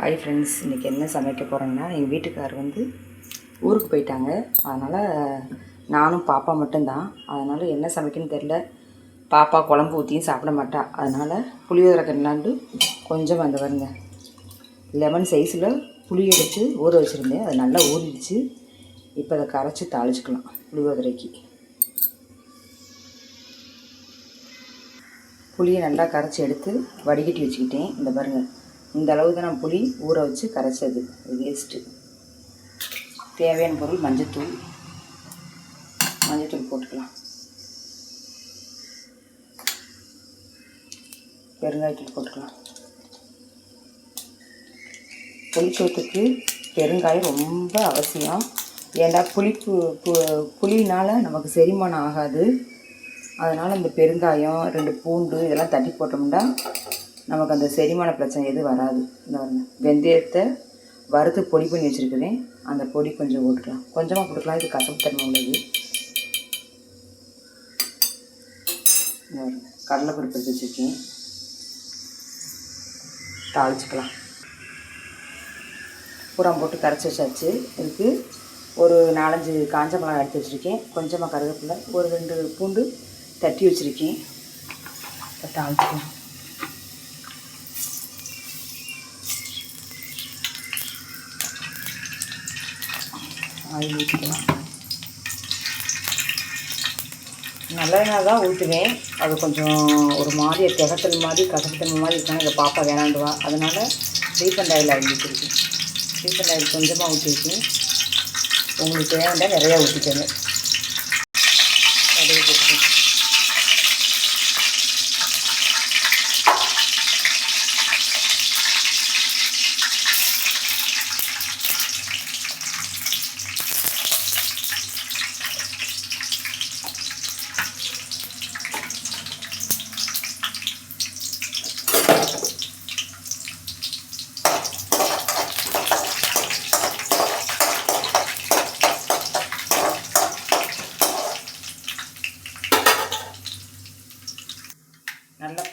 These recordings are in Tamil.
ஹாய் ஃப்ரெண்ட்ஸ் இன்றைக்கி என்ன சமைக்க போகிறேன்னா எங்கள் வீட்டுக்கார் வந்து ஊருக்கு போயிட்டாங்க. அதனால் நானும் பாப்பா மட்டும்தான். அதனால் என்ன சமைக்கணும்னு தெரில பாப்பா குழம்பு ஊற்றியும் சாப்பிட மாட்டா. அதனால் புளியோதரை கண்ணாண்டு கொஞ்சம் வந்து வருங்க லெமன் சைஸில் புளி எடுத்து ஊற வச்சுருந்தேன். அது நல்லா ஊறிடுச்சு. இப்போ அதை கரைச்சி தாளிச்சுக்கலாம் புளியோதரைக்கு. புளியை நல்லா கரைச்சி எடுத்து வடிகட்டி வச்சுக்கிட்டேன். இந்த பாருங்கள் இந்த அளவு தான் நான் புளி ஊற வச்சு கரைச்சது. வேஸ்ட்டு தேவையான பொருள் மஞ்சத்தூள். மஞ்சத்தூள் போட்டுக்கலாம். பெருங்காயத்தூள் போட்டுக்கலாம். புளிச்சோத்துக்கு பெருங்காயம் ரொம்ப அவசியம். ஏன்டா புளிப்பு பு- நமக்கு செரிமானம் ஆகாது. அதனால் இந்த பெருங்காயம் ரெண்டு பூண்டு இதெல்லாம் தட்டி போட்டோம்னா நமக்கு அந்த செரிமான பிரச்சனை எதுவும் வராது. இந்த வெந்தயத்தை வறுத்து பொடி பண்ணி வச்சுருக்கிறேன். அந்த பொடி கொஞ்சம் போட்டுக்கலாம் கொஞ்சமாக போட்டுக்கலாம் இது கசப்பு தன்மை உள்ளது. கடலைப்பருப்பு எடுத்து வச்சுருக்கேன். தாளிச்சுக்கலாம். பூரம் போட்டு கரைச்சி வச்சாச்சு. இதுக்கு ஒரு நாலஞ்சு காஞ்ச மிளகாய் எடுத்து வச்சுருக்கேன். கொஞ்சமாக கருவேப்பிலை ஒரு ரெண்டு பூண்டு தட்டி வச்சுருக்கேன். இப்போ தாளிச்சுக்கலாம். ஆயில் ஊற்றிக்கலாம் நல்லெண்ணெய் தான் ஊற்றுவேன் அது கொஞ்சம் ஒரு மாதிரி திகத்தல் மாதிரி கசப்புத்தன்மை மாதிரி இருக்காங்க எங்கள் பாப்பா வேணாண்டுவா அதனால் ரீஃபண்ட் ஆயில் ஆயில் ஊற்றிருக்கேன் ரீஃபண்ட் ஆயில் கொஞ்சமாக ஊற்றிருக்கேன் உங்களுக்கு தேவைண்டா நிறையா ஊற்றிக்கோங்க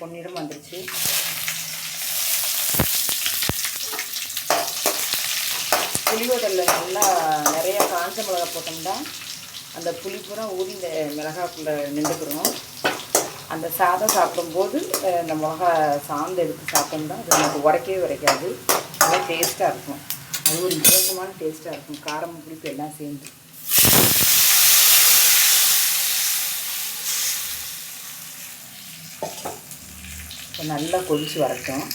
பொன்னிடம் வந்துருச்சு. புளியோதரில் நல்லா நிறையா காஞ்ச மிளகா போட்டோம்னா அந்த புளி பூரா ஊறி இந்த மிளகாக்குள்ளே நின்றுக்கிறோம் அந்த சாதம் சாப்பிடும்போது இந்த மிளகா சாந்து எடுத்து சாப்பிட்டோம்னா அது நமக்கு உரைக்கவே உரைக்காது நல்லா டேஸ்ட்டாக இருக்கும். அது ஒரு வித்தியாசமான டேஸ்ட்டாக இருக்கும். காரம் புளிப்பு எல்லாம் சேர்ந்து. இப்போ நல்லா கொதித்து வரட்டும்.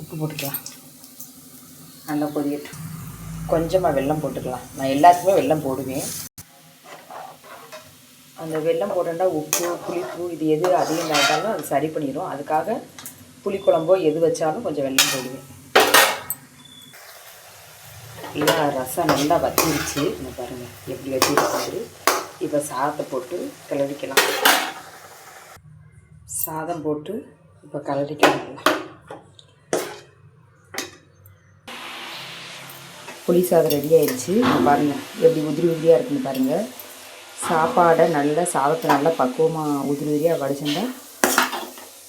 உப்பு போட்டுக்கலாம். நல்லா கொதிக்கட்டும். கொஞ்சமாக வெல்லம் போட்டுக்கலாம். நான் எல்லாத்துக்குமே வெல்லம் போடுவேன். அந்த வெல்லம் போட்டோன்னா உப்பு புளிப்பு இது எது அதிகம் ஆகிட்டாலும் அது சரி பண்ணிடும் அதுக்காக புளிக்குழம்போ எது வச்சாலும் கொஞ்சம் வெல்லம் போடுவேன். இல்லை ரசம் நல்லா வத்திருச்சு. இந்த பாருங்கள் எப்படி வச்சிருக்கிறது இப்போ சாதத்தை போட்டு கிளறிக்கலாம். சாதம் போட்டு இப்போ கிளறிக்கலாம். புளி சாதம் ரெடி ஆயிடுச்சு. பாருங்கள் எப்படி உதிரி உதிரியாக இருக்குன்னு பாருங்கள் சாப்பாடை நல்லா சாதத்தை நல்லா பக்குவமாக உதிரி உதிரியாக வடிச்சிருந்தா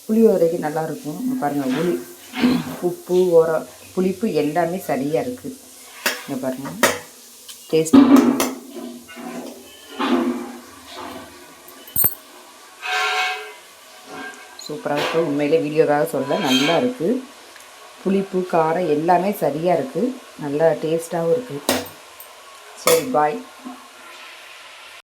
புளியோதரைக்கு நல்லா நல்லாயிருக்கும் பாருங்கள் புளி உப்பு உரம் புளிப்பு எல்லாமே சரியாக இருக்குது இங்கே பாருங்கள் டேஸ்ட் சூப்பராக இருக்குது உண்மையிலே வீடியோக்காக சொல்ல நல்லா இருக்குது புளிப்பு காரம் எல்லாமே சரியாக இருக்குது நல்லா டேஸ்ட்டாகவும் இருக்குது சரி பாய்